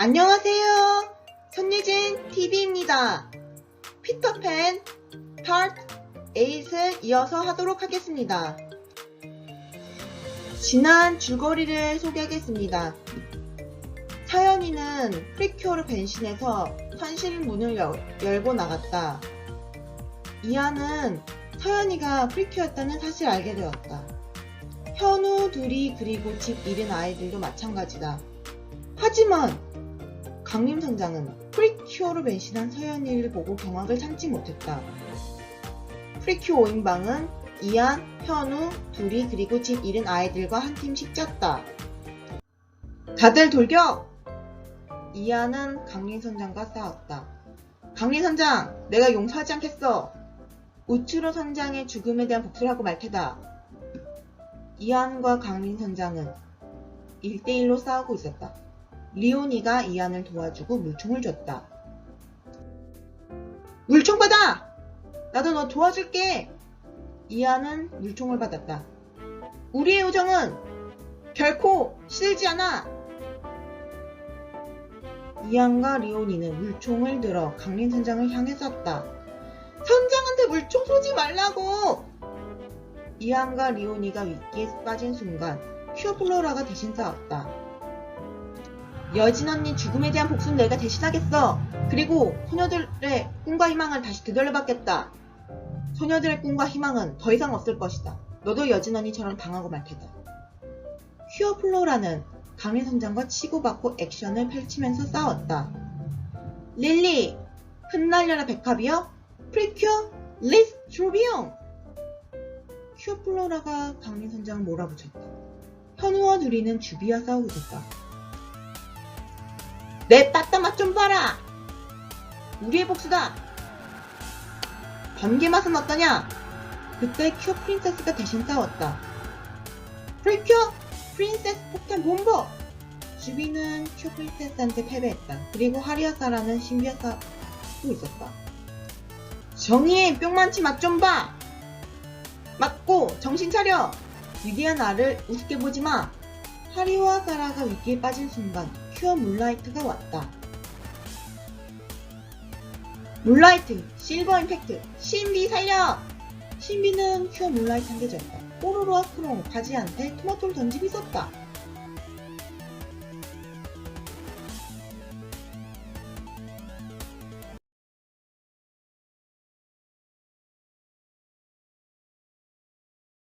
안녕하세요. 손예진 TV입니다. 피터팬 파트 8을 이어서 하도록 하겠습니다. 지난 줄거리를 소개하겠습니다. 서연이는 프리큐어로 변신해서 현실 문을 열, 열고 나갔다. 이하는 서연이가 프리큐어였다는 사실을 알게 되었다. 현우 둘이 그리고 집 잃은 아이들도 마찬가지다. 하지만 강림선장은 프리큐어로 변신한 서연이를 보고 경악을 참지 못했다. 프리큐어 5인방은 이한, 현우, 둘이 그리고 집 잃은 아이들과 한 팀씩 짰다. 다들 돌격! 이한은 강림선장과 싸웠다. 강림선장, 내가 용서하지 않겠어. 우츠로 선장의 죽음에 대한 복수를 하고 말 테다. 이한과 강림선장은 1대1로 싸우고 있었다. 리오니가 이안을 도와주고 물총을 줬다. 물총 받아! 나도 너 도와줄게! 이안은 물총을 받았다. 우리의 우정은 결코 시들지 않아! 이안과 리오니는 물총을 들어 강린 선장을 향해 쐈다. 선장한테 물총 쏘지 말라고! 이안과 리오니가 위기에 빠진 순간 큐플로라가 대신 싸웠다. 여진 언니 죽음에 대한 복수는 내가 대신하겠어. 그리고 소녀들의 꿈과 희망을 다시 되돌려받겠다. 소녀들의 꿈과 희망은 더 이상 없을 것이다. 너도 여진 언니처럼 당하고 말 테다. 큐어 플로라는 강민 선장과 치고받고 액션을 펼치면서 싸웠다. 릴리, 흩날려라 백합이여? 프리큐어, 리스 조비용! 큐어 플로라가 강민 선장을 몰아붙였다. 현우와 둘이는 주비와 싸우고 있었다. 내 따따맛 좀 봐라! 우리의 복수다! 번개 맛은 어떠냐? 그때 큐어 프린세스가 대신 싸웠다. 프리큐어 프린세스 폭탄 본보! 주비는 큐어 프린세스한테 패배했다. 그리고 하리아사라는 신비한 싸우고 있었다. 정의의 뿅만치 맛 좀 봐! 맞고 정신 차려! 위대한 나를 우습게 보지 마! 하리와 사라가 위기에 빠진 순간 큐어 물라이트가 왔다. 물라이트, 실버 임팩트, 신비 살려! 신비는 큐어 물라이트한테 졌다. 뽀로로와 크롱, 바지한테 토마토를 던지고 있었다.